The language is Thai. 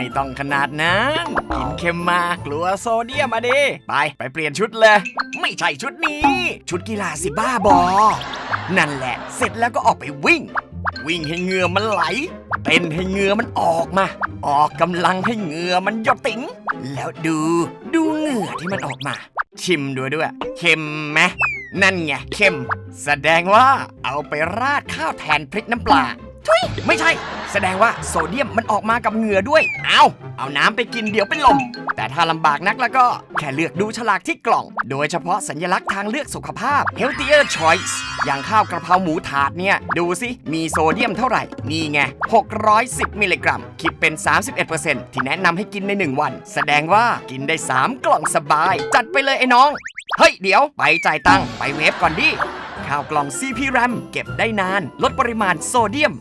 ไม่ต้องขนาดนั้นกินเค็มมากลัวโซเดียมมาดิไป ไปเปลี่ยนชุดเลย ไม่ใช่ชุดนี้ ชุดกีฬาสิบ้าบอ นั่นแหละ เสร็จแล้วก็ออกไปวิ่ง วิ่งให้เหงื่อมันไหล เต้นให้เหงื่อมันออกมา ออกกำลังให้เหงื่อมันหยดติ๋ง แล้วดูดูเหงื่อที่มันออกมา ชิมดูด้วยเค็มไหมนั่นไงเค็ม แสดงว่าเอาไปราดข้าวแทนพริกน้ำปลา ทุยไม่ใช่ แสดงว่าโซเดียมมันออกมากับเหงื่อด้วย เอาเอาน้ำไปกินเดี๋ยวเป็นลม แต่ถ้าลำบากนักแล้วก็แค่เลือกดูฉลากที่กล่อง โดยเฉพาะสัญลักษณ์ทางเลือกสุขภาพ healthier choice อย่างข้าวกระเพราหมูถาดเนี่ย ดูสิมีโซเดียมเท่าไหร่ นี่ไง 610 มิลลิกรัม คิดเป็น 31%ที่แนะนำให้กินใน 1 วัน แสดงว่ากินได้ 3 กล่องสบาย จัดไปเลยไอ้น้อง เฮ้ย เดี๋ยว ไปจ่ายตังค์ไปเวฟก่อนดิข้าวกล่อง CP RAM เก็บได้นาน ลดปริมาณโซเดียม